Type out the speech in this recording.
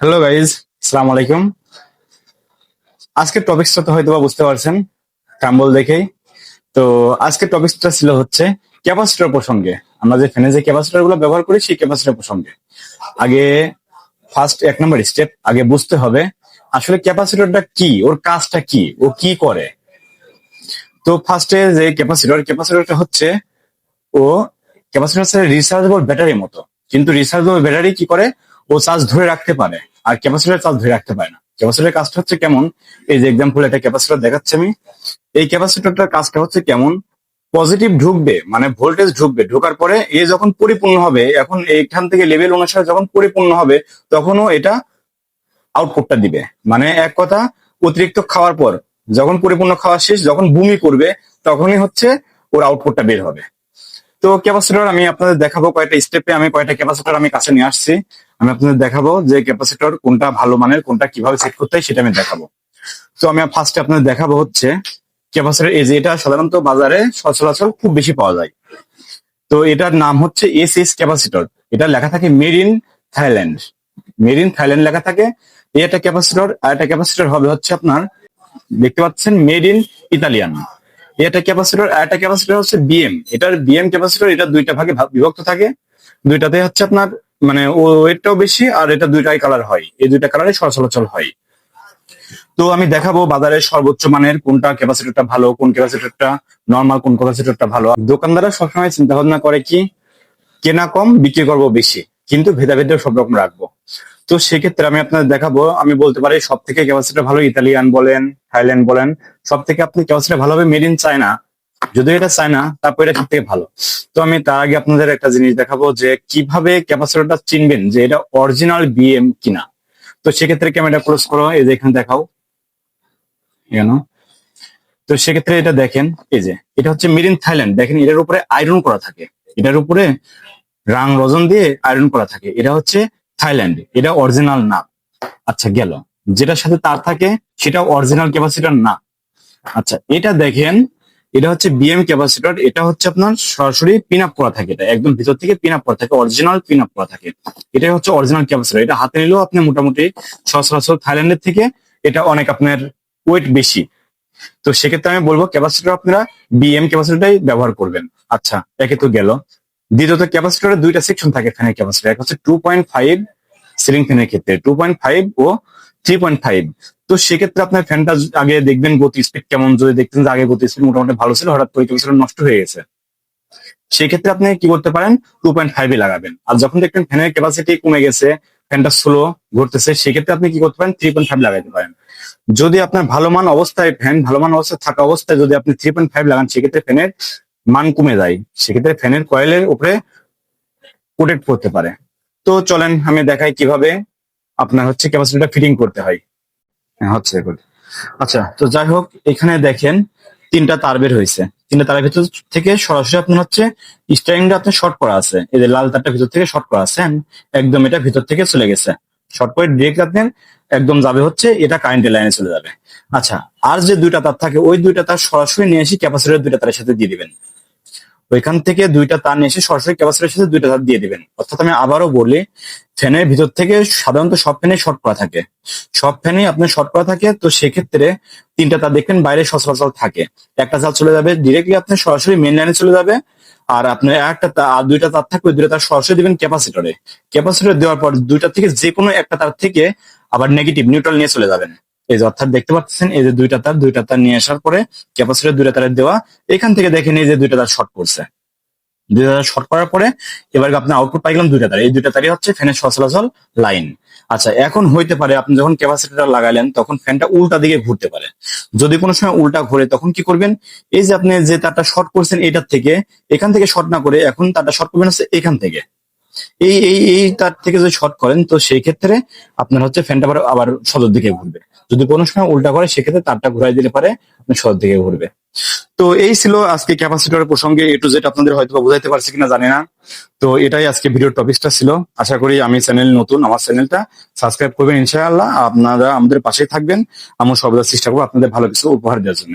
Hello guys আসসালামু আলাইকুম আজকের টপিকসটা তো হয়তো বুঝতে পারছেন কাম্বল দেখেই। তো আজকের টপিকসটা ছিল হচ্ছে ক্যাপাসিটর প্রসঙ্গে। আমরা যে ফ্যানে যে ক্যাপাসিটরগুলো ব্যবহার করি, সেই ক্যাপাসিটর প্রসঙ্গে। আগে ফার্স্ট এক নম্বর স্টেপ আগে বুঝতে হবে আসলে ক্যাপাসিটরটা কি, ওর কাজটা কি, ও কি করে। তো ফার্স্টে যে ক্যাপাসিটর, ক্যাপাসিটরটা হচ্ছে, ও ক্যাপাসিটর হচ্ছে রিচার্জেবল ব্যাটারির মতো। কিন্তু রিচার্জেবল ব্যাটারি কি করে? ও চার্জ ধরে রাখতে পারে। আর ক্যাপাসিটার চার্জ ধরে রাখতে পারে না। ক্যাপাসিটার কাজটা হচ্ছে কেমন? এই যে এক্সাম্পল একটা ক্যাপাসিটর দেখাচ্ছি আমি। এই ক্যাপাসিটরটার কাজটা হচ্ছে কেমন? পজিটিভ ঢুকবে মানে ভোল্টেজ ঢুকবে। ঢোকার পরে এ যখন পরিপূর্ণ হবে, এখন এইখান থেকে লেভেল অনুসারে যখন পরিপূর্ণ হবে, তখনও এটা আউটপুটটা দিবে। মানে এক কথা, অতিরিক্ত খাওয়ার পর, যখন পরিপূর্ণ খাওয়া শেষ, যখন বুমি করবে, তখনই হচ্ছে ওর আউটপুটটা বের হবে। তো ক্যাপাসিটর আমি আপনাদের দেখাবো কয়েকটা স্টেপে আমি কয়েকটা ক্যাপাসিটর আমি কাছে নিয়ে আসছি। আমি আপনাদের দেখাবো যে ক্যাপাসিটর কোনটা ভালো মানের, কোনটা কীভাবে সেট করতে হয় সেটা আমি দেখাবো। তো আমি ফার্স্টে আপনাদের দেখাবো হচ্ছে ক্যাপাসিটর এই যে এটা সাধারণত বাজারে সচরাচর খুব বেশি পাওয়া যায়। তো এটার নাম হচ্ছে এস এস ক্যাপাসিটর এটা লেখা থাকে made in Thailand made in Thailand লেখা থাকে। এই একটা ক্যাপাসিটর আর একটা ক্যাপাসিটর হবে হচ্ছে আপনার, দেখতে পাচ্ছেন মেড ইন ইতালিয়ান একটা ক্যাপাসিটর আর একটা ক্যাপাসিটর হচ্ছে বিএম এটার বিএম ক্যাপাসিটর এটা দুইটা ভাগ- বিভক্ত থাকে। দুইটাতে হচ্ছে আপনার মানে ও ওয়েটটাও বেশি আর এটা দুইটাই কালার হয়। এই দুইটা কালারে চলাচল হয়। তো আমি দেখাবো বাজারের সর্বোচ্চ মানের কোনটা ক্যাপাসিটরটা ভালো, কোন ক্যাপাসিটরটা নর্মাল কোন ক্যাপাসিটরটা ভালো। দোকানদাররা সবসময় চিন্তা ভাবনা করে কি, কেনা কম, বিক্রি করব বেশি, কিন্তু ভেদাভেদ সব রকম রাখব। তো সেক্ষেত্রে আমি আপনাদের দেখাবো, আমি বলতে পারি সব থেকে ক্যাপাসিটর ভালো ইতালিয়ান বলেন, থাইল্যান্ড বলেন সব থেকে আপনি ক্যাপাসিটর ভালো হবে মেড ইন চায়না যদিও এটা চায়না তারপর এটা সব থেকে ভালো। তো আমি তার আগে আপনাদের একটা জিনিস দেখাবো যে কীভাবে ক্যাপাসিটরটা চিনবেন যে এটা অরিজিনাল বিএম কিনা। তো সেক্ষেত্রে ক্যামেরা ক্লোজ করো, এই যে এখানে দেখাও। কেন তো সেক্ষেত্রে এটা দেখেন, এই যে, এটা হচ্ছে মেড ইন থাইল্যান্ড দেখেন, এটার উপরে আয়রন করা থাকে। এটার উপরে রাং রজন দিয়ে আয়রন করা থাকে। এটা হচ্ছে থাইল্যান্ড এটা অরিজিনাল না। আচ্ছা গেল। যেটার সাথে তার থাকে, সেটা অরিজিনাল ক্যাপাসিটার না। আচ্ছা এটা দেখেন এটা হচ্ছে বিএম ক্যাপাসিটর এটা হচ্ছে আপনার সরাসরি পিন আপ করা থাকে এটা, একদম ভিতর থেকে পিন আপ করা থাকে অরিজিনাল পিন আপ করা থাকে। এটা হচ্ছে অরিজিনাল ক্যাপাসিটর এটা হাতে নিলেও আপনি মোটামুটি সচরাচর থাইল্যান্ডের থেকে এটা অনেক আপনার ওয়েট বেশি। তো সেক্ষেত্রে আমি বলব ক্যাপাসিটর আপনারা বিএম ক্যাপাসিটরটাই ব্যবহার করবেন। আচ্ছা একে তো গেল। দ্বিতীয়ত ক্যাপাসিটরের দুইটা সেকশন থাকে ফ্যানের ক্যাপাসিটর এক হচ্ছে টু পয়েন্ট ফাইভ সিলিং ফ্যানের ক্ষেত্রে টু পয়েন্ট ফাইভ ও থ্রি পয়েন্ট ফাইভ তো সেক্ষেত্রে আপনার ফ্যানটা আগে দেখবেন গতি স্পিড কেমন? যদি দেখতেন যে আগে গতি স্পিড মোটামুটি ভালো ছিল, হঠাৎ করে ক্যাপাসিটর নষ্ট হয়ে গেছে। সেক্ষেত্রে আপনি কি করতে পারেন? টু পয়েন্ট ফাইভে লাগাবেন। আর যখন দেখবেন ফ্যানের ক্যাপাসিটি কমে গেছে, ফ্যানটা স্লো ঘুরতেছে, সেক্ষেত্রে আপনি কি করতে পারেন? থ্রি পয়েন্ট ফাইভ লাগাইতে পারেন। যদি আপনার ভালো মান অবস্থায়, ফ্যান ভালো মান অবস্থায় থাকা অবস্থায় যদি আপনি থ্রি পয়েন্ট ফাইভ লাগান, সেক্ষেত্রে ফ্যানের মান কমে যায়। সেক্ষেত্রে ফ্যানের কয়েলের উপরে প্রোটেক্ট করতে পারে। তো চলেন, আমি দেখাই কীভাবে আপনার হচ্ছে ক্যাপাসিটিটা ফিটিং করতে হ্যাঁ। হচ্ছে। আচ্ছা তো যাই হোক, এখানে দেখেন তিনটা তার বের হয়েছে তিনটা তারের ভিতর থেকে সরাসরি আপনার হচ্ছে স্টারিংটা আপনার শর্ট করা আছে এই যে লাল তারটা ভিতর থেকে শর্ট করা আছে? একদম এটা ভিতর থেকে চলে গেছে শর্ট করে ডিরেক্ট আপনার একদম যাবে হচ্ছে এটা কারেন্টের লাইনে চলে যাবে আচ্ছা আর যে দুইটা তার থাকে, ওই দুইটা তার সরাসরি নিয়ে এসে ক্যাপাসিটরের দুইটা তারের সাথে দিয়ে দিবেন ওইখান থেকে দুইটা তার এসে সরাসরি ক্যাপাসিটরের সাথে দুইটা তার দিয়ে দিবেন। অর্থাৎ আমি আবারও বলি, ফ্যানের ভিতর থেকে সাধারণত সব ফ্যানে শর্ট করা থাকে। সব ফ্যানে আপনার শর্ট করা থাকে, তো সেক্ষেত্রে তিনটা তার দেখবেন বাইরে সচরাচর থাকে। একটা তার চলে যাবে ডিরেক্টলি আপনার সরাসরি মেন লাইনে চলে যাবে, আর আপনার একটা তা- আর দুইটা তার থাকবে দুইটা তার সরাসরি দিবেন ক্যাপাসিটরে। ক্যাপাসিটর দেওয়ার পর দুইটা থেকে যে কোনো একটা তার থেকে আবার নেগেটিভ নিউট্রাল নিয়ে চলে যাবেন। এই যে অর্থাৎ দেখতে পাচ্ছেন, এই যে দুইটা তার দুইটা তার নিয়ে আসার পরে ক্যাপাসিটর দুইটা তারের দেওয়া, এখান থেকে দেখেন এই যে দুইটা তার শর্ট করছে দুইটা তার শর্ট করার পরে এবার আপনি আউটপুট পাইলাম দুইটা তার। এই দুইটা তারই হচ্ছে ফ্যানের সচলাচল লাইন আচ্ছা এখন হইতে পারে আপনি যখন ক্যাপাসিটরটা লাগালেন, তখন ফ্যানটা উল্টা দিকে ঘুরতে পারে। যদি কোনো সময় উল্টা ঘুরে, তখন কি করবেন? এই যে আপনি যে তারটা শর্ট করছেন, এটার থেকে, এখান থেকে শর্ট না করে, এখন তারটা শর্ট করবেন হচ্ছে এখান থেকে। এই এই এই তার থেকে যদি শর্ট করেন, তো সেই ক্ষেত্রে আপনার হচ্ছে ফ্যানটা আবার সদর দিকে ঘুরবে। যদি কোনো সময় উল্টা করে সেক্ষেত্রে তারটা ঘুরাই দিলে পারে সদর দিকে ঘুরবে। তো এই ছিল আজকে ক্যাপাসিটরের প্রসঙ্গে এ টু জেড আপনাদের হয়তো বুঝাইতে পারছি কিনা জানি না। তো এটাই আজকে ভিডিওর টপিকটা ছিল। আশা করি আমি চ্যানেল নতুন, আমার চ্যানেলটা সাবস্ক্রাইব করবেন ইনশাআল্লাহ। আপনারা আমাদের পাশেই থাকবেন। আমি সর্বদা চেষ্টা করব আপনাদের ভালো কিছু উপহার দেওয়ার জন্য।